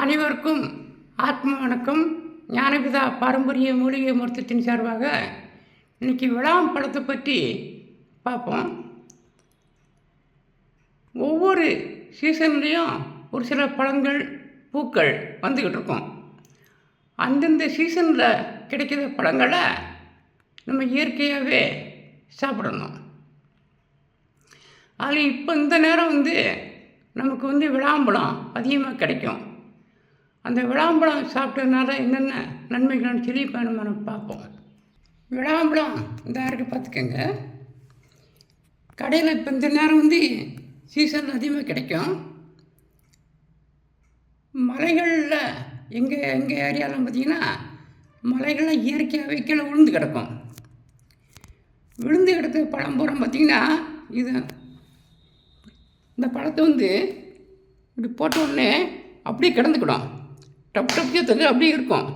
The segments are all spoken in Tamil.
அனைவருக்கும் ஆத்ம வணக்கம். ஞானபிதா பாரம்பரிய மூலிகை மருத்துவத்தின் சார்பாக இன்னைக்கு விழாம் பழத்தை பற்றி பார்ப்போம். ஒவ்வொரு சீசன்லேயும் ஒரு சில பழங்கள் பூக்கள் வந்துக்கிட்டு இருக்கும். அந்தந்த சீசனில் கிடைக்கிற பழங்களை நம்ம இயற்கையாகவே சாப்பிடணும். அதில் இப்போ இந்த நேரம் வந்து நமக்கு வந்து விளாம்பழம் அதிகமாக கிடைக்கும். அந்த விளாம்பழம் சாப்பிட்டதுனால என்னென்ன நன்மைகள்னு சொல்லி இப்போ நம்ம நம்ம பார்ப்போம். விளாம்பழம் இந்த இருக்குது பார்த்துக்கோங்க. கடையில் இப்போ இந்த நேரம் வந்து சீசன் அதிகமாக கிடைக்கும். மலைகளில் எங்கள் எங்கள் ஏரியாவில் பார்த்தீங்கன்னா மலைகளில் இயற்கையாகவே கீழே விழுந்து கிடக்கும். விழுந்து கிடக்க பழம் பூரம் பார்த்திங்கன்னா இது இந்த பழத்தை வந்து இப்படி போட்ட உடனே அப்படியே கிடந்துக்கிடும். டப் டப் தந்து அப்படியே இருக்கும்.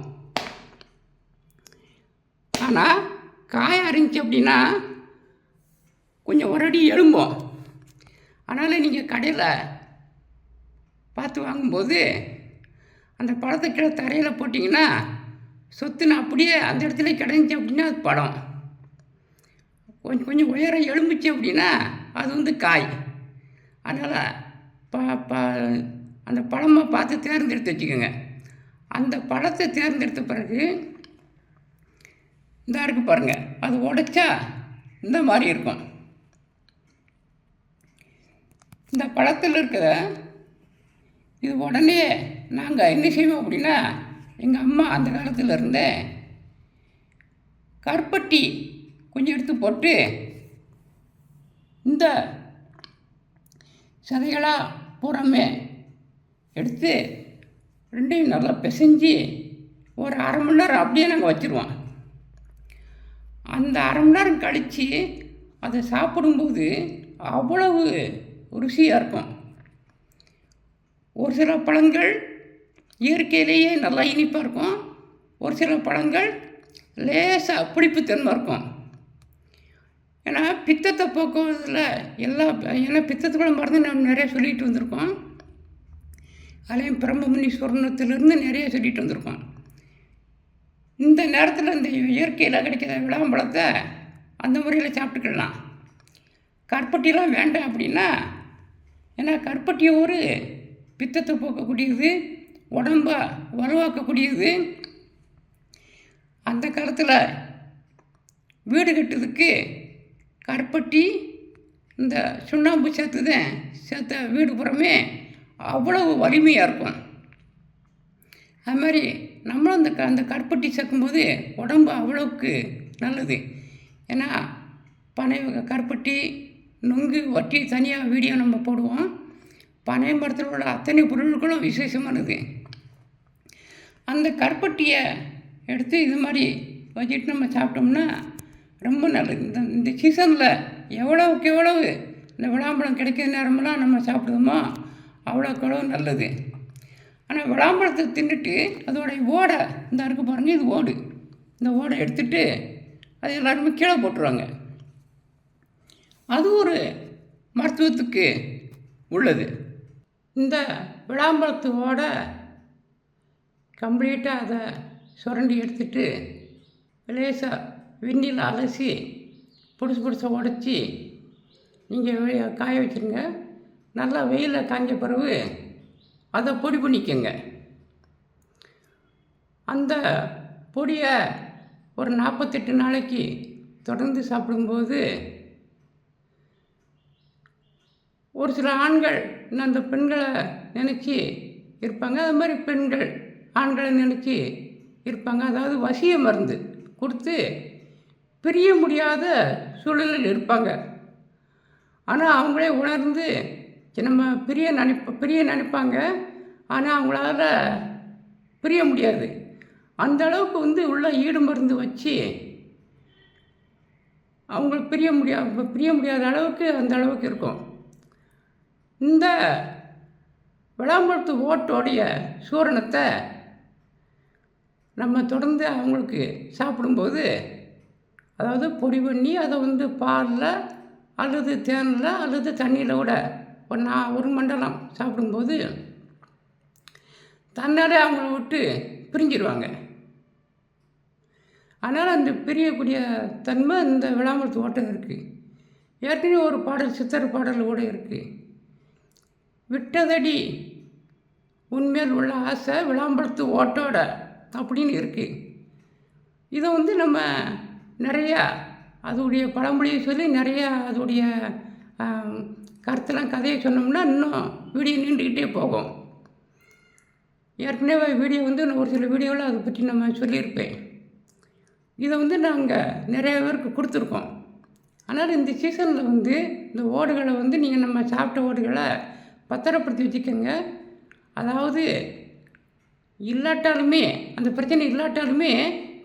ஆனால் காயம் இருந்துச்சு அப்படின்னா கொஞ்சம் ஒரு அடி எழும்போம். அதனால் நீங்கள் கடையில் பார்த்து வாங்கும்போது அந்த பழத்தை கீழே தரையில் போட்டிங்கன்னா சொத்துன்னு அப்படியே அந்த இடத்துல கிடந்துச்சு அப்படின்னா அது படம் கொஞ்சம் கொஞ்சம் உயரம் எலும்புச்சு அப்படின்னா அது வந்து காய். அதனால் ப ப அந்த பழமாக பார்த்து தேர்ந்தெடுத்து வச்சுக்கோங்க. அந்த பழத்தை தேர்ந்தெடுத்த பிறகு இந்த இருக்கு பாருங்கள் அது உடைச்சா இந்த மாதிரி இருக்கும். இந்த பழத்தில் இருக்கிற இது உடனே நாங்கள் என்ன செய்வோம் அப்படின்னா எங்கள் அம்மா அந்த காலத்தில் இருந்தே கருப்பட்டி கொஞ்சம் எடுத்து போட்டு இந்த சதைகளாக பூரமே எடுத்து ரெண்டையும் நல்லா பிசைஞ்சு ஒரு அரை மணி நேரம் அப்படியே நாங்கள் வச்சுருவோம். அந்த அரை மணி நேரம் கழித்து அதை சாப்பிடும்போது அவ்வளவு ருசியாக இருக்கும். ஒரு சில பழங்கள் இயற்கையிலேயே நல்லா இனிப்பாக இருக்கும். ஒரு சில பழங்கள் லேசாக புளிப்புத்தன்மை இருக்கும். ஏன்னா பித்தத்தை போக்குவதில் எல்லா ஏன்னா பித்தத்துக்குள்ள மருந்து நம்ம நிறைய சொல்லிட்டு வந்திருக்கோம். அதுலேயும் பிரம்மமுனி சுவர்ணத்திலிருந்து நிறைய சொல்லிட்டு வந்திருக்கோம் இந்த நேரத்தில் இந்த இயற்கையில் கிடைக்கிற விளாம்பழத்தை அந்த முறையில் சாப்பிட்டுக்கலாம். கற்பட்டிலாம் வேண்டாம் அப்படின்னா ஏன்னா கற்பட்டி ஒரு பித்தத்தை போக்கக்கூடியது உடம்ப வலுவாக்கக்கூடியது. அந்த காலத்தில் வீடு கட்டுறதுக்கு கற்பட்டி இந்த சுண்ணாம்பு சேர்த்து தான் சேர்த்த வீடு புறமே அவ்வளவு வலிமையாக இருக்கும். அது மாதிரி நம்மளும் அந்த க அந்த கருப்பட்டி சேர்க்கும்போது உடம்பு அவ்வளோக்கு நல்லது. ஏன்னா பனை கற்பட்டி கருப்பட்டி நுங்கு வட்டி தனியாக வீடியோ நம்ம போடுவோம். பனை மரத்தில் உள்ள அத்தனை பொருட்களும் விசேஷமானது. அந்த கருப்பட்டியை எடுத்து இது மாதிரி வச்சுட்டு நம்ம சாப்பிட்டோம்னா ரொம்ப நல்லது. இந்த இந்த சீசனில் எவ்வளவுக்கு எவ்வளவு இந்த விளாம்பழம் கிடைக்கிற நேரமெல்லாம் நம்ம சாப்பிடுவோமோ அவ்வளோக்கு நல்லது. ஆனால் விளாம்பழத்தை தின்னுட்டு அதோடைய ஓடை இந்த இருக்கு பாருங்க இது ஓடு. இந்த ஓடை எடுத்துட்டு அது எல்லாருமே கீழே போட்டுருவாங்க. அது ஒரு மருத்துவத்துக்கு உள்ளது. இந்த விளாம்பழத்து ஓடை கம்ப்ளீட்டாக அதை சுரண்டி எடுத்துட்டு லேசாக வெந்நில் அலசி புதுசு புதுசாக உடச்சி நீங்கள் காய வச்சுருங்க. நல்லா வெயிலில் காஞ்ச பிறகு அதை பொடி பண்ணிக்கோங்க. அந்த பொடியை ஒரு நாற்பத்தெட்டு நாளைக்கு தொடர்ந்து சாப்பிடும்போது ஒரு சில ஆண்கள் இன்னும் அந்த பெண்களை நினச்சி இருப்பாங்க. அது மாதிரி பெண்கள் ஆண்களை நினச்சி இருப்பாங்க. அதாவது வசிய மருந்து கொடுத்து பிரிய முடியாத சூழலில் இருப்பாங்க. ஆனால் அவங்களே உணர்ந்து நம்ம பிரிய நினைப்ப பிரிய நினைப்பாங்க. ஆனால் அவங்களால பிரிய முடியாது. அந்த அளவுக்கு வந்து உள்ள ஈடு மருந்து வச்சு அவங்களுக்கு பிரிய முடியா பிரிய முடியாத அளவுக்கு அந்த அளவுக்கு இருக்கும். இந்த விளாம்பழத்து ஓட்டோடைய சூரணத்தை நம்ம தொடர்ந்து அவங்களுக்கு சாப்பிடும்போது அதாவது பொடி பண்ணி அதை வந்து பாலில் அல்லது தேனில் அல்லது தண்ணியில் கூட ஒரு நான் ஒரு மண்டலம் சாப்பிடும்போது தன்னாலே அவங்கள விட்டு பிரிஞ்சிருவாங்க. அதனால் அந்த பிரியக்கூடிய தன்மை இந்த விளாம்பரத்து ஓட்டம் இருக்குது ஏற்கனவே ஒரு பாடல் சித்தர் பாடல் கூட இருக்குது விட்டதடி உண்மையில் உள்ள ஆசை விளாம்பரத்து ஓட்டோட அப்படின்னு இருக்குது இதை வந்து நம்ம நிறையா அதோடைய பழமொழியை சொல்லி நிறையா அதோடைய கருத்தெல்லாம் கதையை சொன்னோம்னா இன்னும் வீடியோ நீண்டுக்கிட்டே போகும். ஏற்கனவே வீடியோ வந்து நான் ஒரு சில வீடியோவில் அதை பற்றி நம்ம சொல்லியிருப்பேன். இதை வந்து நாங்கள் நிறைய பேருக்கு கொடுத்துருக்கோம். ஆனால் இந்த சீசனில் வந்து இந்த ஓடுகளை வந்து நீங்கள் நம்ம சாப்பிட்ட ஓடுகளை பத்திரப்படுத்தி வச்சுக்கோங்க. அதாவது இல்லாட்டாலுமே அந்த பிரச்சனை இல்லாட்டாலுமே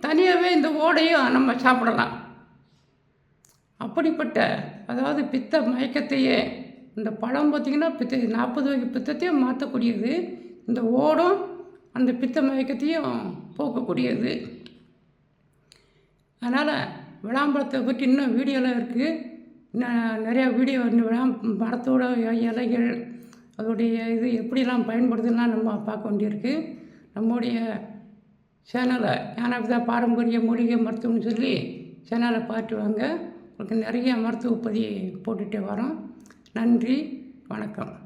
தனியாகவே இந்த ஓடையும் நம்ம சாப்பிடலாம். அப்படிப்பட்ட அதாவது பித்த மயக்கத்தையே இந்த பழம் பார்த்திங்கன்னா பித்த நாற்பது வகை பித்தத்தையும் மாற்றக்கூடியது. இந்த ஓடும் அந்த பித்த மயக்கத்தையும் போக்கக்கூடியது. அதனால் விளாம்பழத்தை பற்றி இன்னும் வீடியோலாம் இருக்குது இன்னும் நிறையா வீடியோ இன்னும் விளாம் மரத்தோட இலைகள் அதோடைய இது எப்படிலாம் பயன்படுதுன்னா நம்ம பார்க்க வேண்டியிருக்கு. நம்முடைய சேனலை ஞானபிதா பாரம்பரிய மூலிகை மருத்துவம்னு சொல்லி சேனலை பார்த்து வாங்க. உங்களுக்கு நிறைய மருத்துவ பதிவு போட்டுகிட்டே வரோம். நன்றி வணக்கம்.